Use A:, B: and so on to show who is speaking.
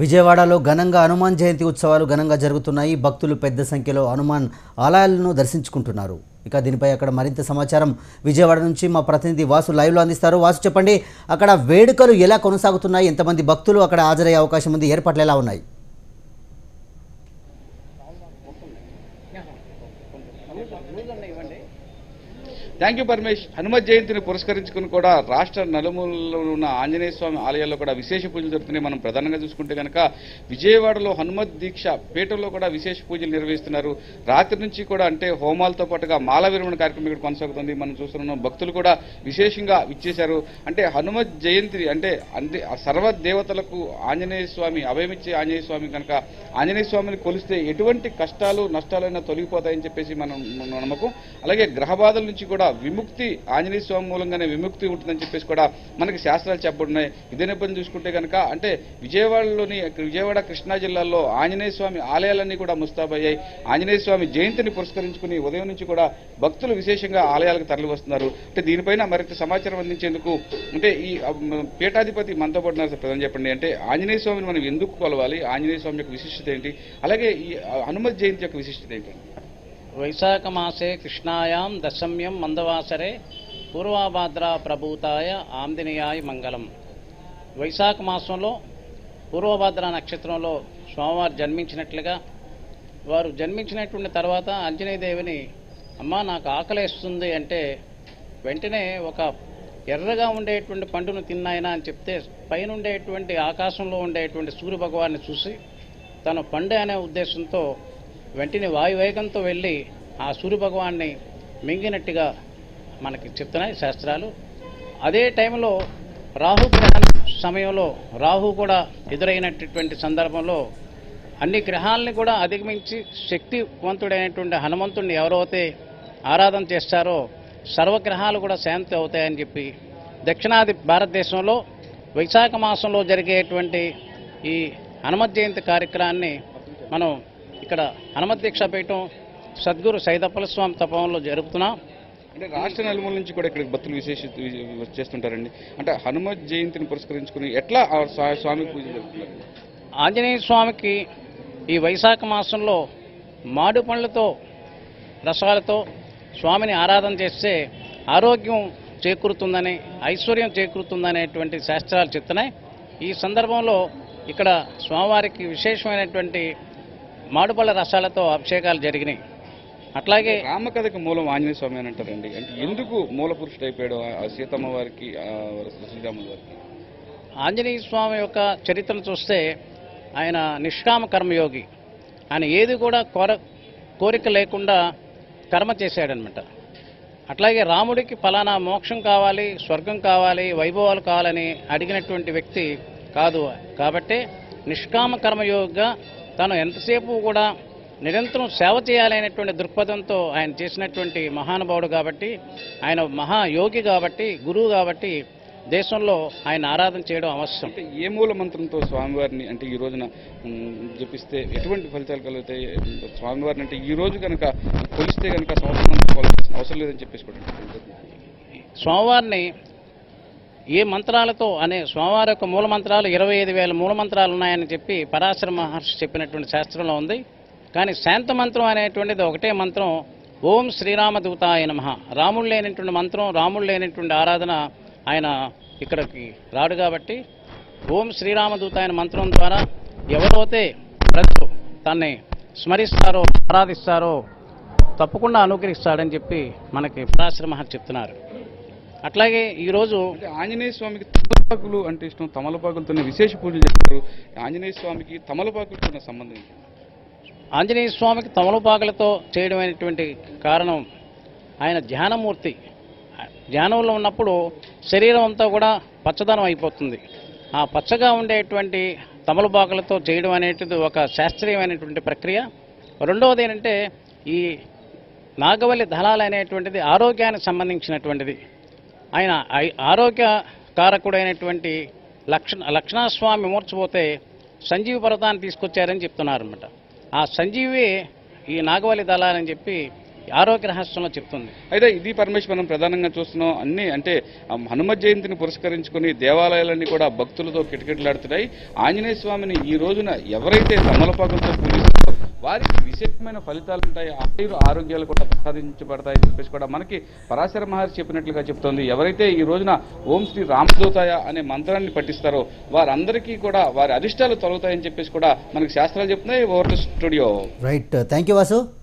A: విజయవాడలో ఘనంగా హనుమాన్ జయంతి ఉత్సవాలు ఘనంగా జరుగుతున్నాయి. భక్తులు పెద్ద సంఖ్యలో హనుమాన్ ఆలయాలను దర్శించుకుంటున్నారు. ఇక దీనిపై అక్కడ మరింత సమాచారం విజయవాడ నుంచి మా ప్రతినిధి వాసు లైవ్లో అందిస్తారు. వాసు చెప్పండి అక్కడ వేడుకలు ఎలా కొనసాగుతున్నాయి? ఎంతమంది భక్తులు అక్కడ హాజరయ్యే అవకాశం ఉంది? ఏర్పాట్లు ఎలా ఉన్నాయి?
B: థ్యాంక్ యూ పరమేష్ హనుమత్ జయంతిని పురస్కరించుకుని కూడా రాష్ట్ర నలుమూలలో ఉన్న ఆంజనేయ స్వామి ఆలయాల్లో కూడా విశేష పూజలు జరుగుతున్నాయి మనం ప్రధానంగా చూసుకుంటే కనుక విజయవాడలో హనుమత్ దీక్ష పీఠంలో కూడా విశేష పూజలు నిర్వహిస్తున్నారు. రాత్రి నుంచి కూడా అంటే హోమాలతో పాటుగా మాల విరమణ కార్యక్రమం ఇక్కడ కొనసాగుతుంది. మనం చూస్తున్నాం భక్తులు కూడా విశేషంగా ఇచ్చేశారు అంటే హనుమత్ జయంతి అంటే అంటే సర్వ దేవతలకు ఆంజనేయ స్వామి అభయమిచ్చే ఆంజనేయ స్వామి కనుక ఆంజనేయ స్వామిని కొలిస్తే ఎటువంటి కష్టాలు నష్టాలైనా తొలగిపోతాయని చెప్పేసి మనం మన నమ్మకం. అలాగే గ్రహ బాధల నుంచి కూడా విముక్తి ఆంజనేయ స్వామి మూలంగానే విముక్తి ఉంటుందని చెప్పేసి కూడా మనకి శాస్త్రాలు చెప్పబడున్నాయి. ఇదే నేపథ్యం చూసుకుంటే కనుక అంటే విజయవాడలోని విజయవాడ కృష్ణా జిల్లాలో ఆంజనేయ స్వామి ఆలయాలన్నీ కూడా ముస్తాబయ్యాయి. ఆంజనేయ స్వామి జయంతిని పురస్కరించుకుని ఉదయం నుంచి కూడా భక్తులు విశేషంగా ఆలయాలకు తరలి వస్తున్నారు అంటే దీనిపైన మరింత సమాచారం అందించేందుకు అంటే ఈ పీఠాధిపతి మనతో పాటు ప్రధాని చెప్పండి అంటే ఆంజనేయ స్వామిని మనం ఎందుకు కొలవాలి? ఆంజనేయ స్వామి యొక్క విశిష్టత ఏంటి? అలాగే ఈ హనుమత్ జయంతి యొక్క విశిష్టత ఏంటి
C: వైశాఖమాసే కృష్ణాయాం దశమ్యం మందవాసరే పూర్వభాద్రా ప్రభూతాయ ఆంజనేయాయ మంగళం వైశాఖ మాసంలో పూర్వభాద్ర నక్షత్రంలో స్వామివారు జన్మించినట్లుగా వారు జన్మించినటువంటి తర్వాత ఆంజనేయదేవిని అమ్మ నాకు ఆకలేస్తుంది అంటే వెంటనే ఒక ఎర్రగా ఉండేటువంటి పండును తిన్నాయన అని చెప్తే పైన ఉండేటువంటి ఆకాశంలో ఉండేటువంటి సూర్య భగవాన్ని చూసి తను పండు అనే ఉద్దేశంతో వెంటనే వాయువేగంతో వెళ్ళి ఆ సూర్య భగవాన్ని మింగినట్టుగా మనకి చెప్తున్నాయి శాస్త్రాలు. అదే టైంలో రాహు గ్రహణ సమయంలో రాహు కూడా ఎదురైనటువంటి సందర్భంలో అన్ని గ్రహాలని కూడా అధిగమించి శక్తివంతుడైనటువంటి హనుమంతుడిని ఎవరైతే ఆరాధన చేస్తారో సర్వగ్రహాలు కూడా శాంతి అవుతాయని చెప్పి దక్షిణాది భారతదేశంలో వైశాఖ మాసంలో జరిగేటువంటి ఈ హనుమత్ జయంతి కార్యక్రమాన్ని మనం ఇక్కడ హనుమత్ దీక్షాపీఠం సద్గురు సైదప్పల స్వామి తపంలో జరుపుతున్నాం.
B: అంటే రాష్ట్ర నలుమూల నుంచి కూడా ఇక్కడికి భక్తులు విశేష చేస్తుంటారండి. అంటే హనుమత్ జయంతిని పురస్కరించుకుని ఎట్లా స్వామి పూజ జరుపుతున్నారు?
C: ఆంజనేయ స్వామికి ఈ వైశాఖ మాసంలో మాడు పండ్లతో రసాలతో స్వామిని ఆరాధన చేస్తే ఆరోగ్యం చేకూరుతుందని ఐశ్వర్యం చేకూరుతుందనేటువంటి శాస్త్రాలు చెప్తున్నాయి. ఈ సందర్భంలో ఇక్కడ స్వామివారికి విశేషమైనటువంటి మాడుపళ్ళ రసాలతో అభిషేకాలు జరిగినాయి. అట్లాగే
B: రామకథకి మూలం ఆంజనేయ స్వామి అని అంటారండి. అంటే ఎందుకు మూల పురుషుడు అయిపోయాడు సీతమ్మ వారికి శ్రీరాముల వారికి?
C: ఆంజనేయ స్వామి యొక్క చరిత్రను చూస్తే ఆయన నిష్కామ కర్మయోగి. ఆయన ఏది కూడా కోర కోరిక లేకుండా కర్మ చేశాడనమాట అట్లాగే రాముడికి ఫలానా మోక్షం కావాలి స్వర్గం కావాలి వైభవాలు కావాలని అడిగినటువంటి వ్యక్తి కాదు. కాబట్టి నిష్కామ కర్మయోగిగా తను ఎంతసేపు కూడా నిరంతరం సేవ చేయాలనేటువంటి దృక్పథంతో ఆయన చేసినటువంటి మహానుభావుడు కాబట్టి ఆయన మహాయోగి కాబట్టి గురువు కాబట్టి దేశంలో ఆయన ఆరాధన చేయడం అవసరం.
B: అంటే ఏ మూల మంత్రంతో స్వామివారిని అంటే ఈ రోజున జపిస్తే ఎటువంటి ఫలితాలు కలుగుతాయి? స్వామివారిని అంటే ఈ రోజు కనుక కొలిస్తే కనుక సంవత్సరం అవసరం లేదని చెప్పేసి కూడా.
C: స్వామివారిని ఏ మంత్రాలతో అనే స్వామివారి యొక్క మూల మంత్రాలు ఇరవై ఐదు వేల మూల మంత్రాలు ఉన్నాయని చెప్పి పరాశర మహర్షి చెప్పినటువంటి శాస్త్రంలో ఉంది. కానీ శాంత మంత్రం అనేటువంటిది ఒకటే మంత్రం. ఓం శ్రీరామ దూతాయ నమః. రాముడు లేనటువంటి మంత్రం రాముడు లేనటువంటి ఆరాధన ఆయన ఇక్కడికి రాడు కాబట్టి ఓం శ్రీరామ దూతాయన మంత్రం ద్వారా ఎవరైతే ప్రజలు తన్ని స్మరిస్తారో ఆరాధిస్తారో తప్పకుండా అనుగ్రహిస్తాడని చెప్పి మనకి పరాశ్రమ చెప్తున్నారు. అట్లాగే ఈరోజు
B: ఆంజనేయ స్వామికి తమలపాకులు అంటే ఇష్టం తమలపాకులతోనే విశేష పూజలు చేస్తారు. ఆంజనేయ స్వామికి తమలపాకులతో సంబంధం?
C: ఆంజనేయ స్వామికి తమలపాకులతో చేయడమైనటువంటి కారణం ఆయన ధ్యానమూర్తి. ధ్యానంలో ఉన్నప్పుడు శరీరం అంతా కూడా పచ్చదనం అయిపోతుంది. ఆ పచ్చగా ఉండేటువంటి తమలపాకులతో చేయడం అనేటిది ఒక శాస్త్రీయమైనటువంటి ప్రక్రియ. రెండవది ఏంటంటే ఈ నాగవల్లి దళాలు అనేటువంటిది ఆరోగ్యానికి సంబంధించినటువంటిది. ఆయన ఆరోగ్య కారకుడైనటువంటి లక్షణ లక్షణస్వామి మూర్చిపోతే సంజీవి పర్వతాన్ని తీసుకొచ్చారని చెప్తున్నారు అనమాట ఆ సంజీవి ఈ నాగవల్లి దళాలని చెప్పి ఆరోగ్య రహస్యంలో చెప్తుంది.
B: అయితే ఇది పరమేశ్ మనం ప్రధానంగా చూస్తున్నాం. అన్ని అంటే హనుమ జయంతిని పురస్కరించుకుని దేవాలయాలన్నీ కూడా భక్తులతో కిటకిటలాడుతున్నాయి. ఆంజనేయ స్వామిని ఈ రోజున ఎవరైతే తమలపాకులతో పూజిస్తారు వారికి విశేషమైన ఫలితాలు ఉంటాయి. ఆయుర ఆరోగ్యాలు కూడా ప్రసాదించబడతాయని చెప్పేసి కూడా మనకి పరాశర మహర్షి చెప్పినట్లుగా చెప్తోంది. ఎవరైతే ఈ రోజున ఓం శ్రీ రామదూతాయ అనే మంత్రాన్ని పఠిస్తారో వారందరికీ కూడా వారి అరిష్టాలు తొలగుతాయని చెప్పేసి కూడా మనకి శాస్త్రాలు చెప్తున్నాయి. Over studio.
A: Right thank you Vasu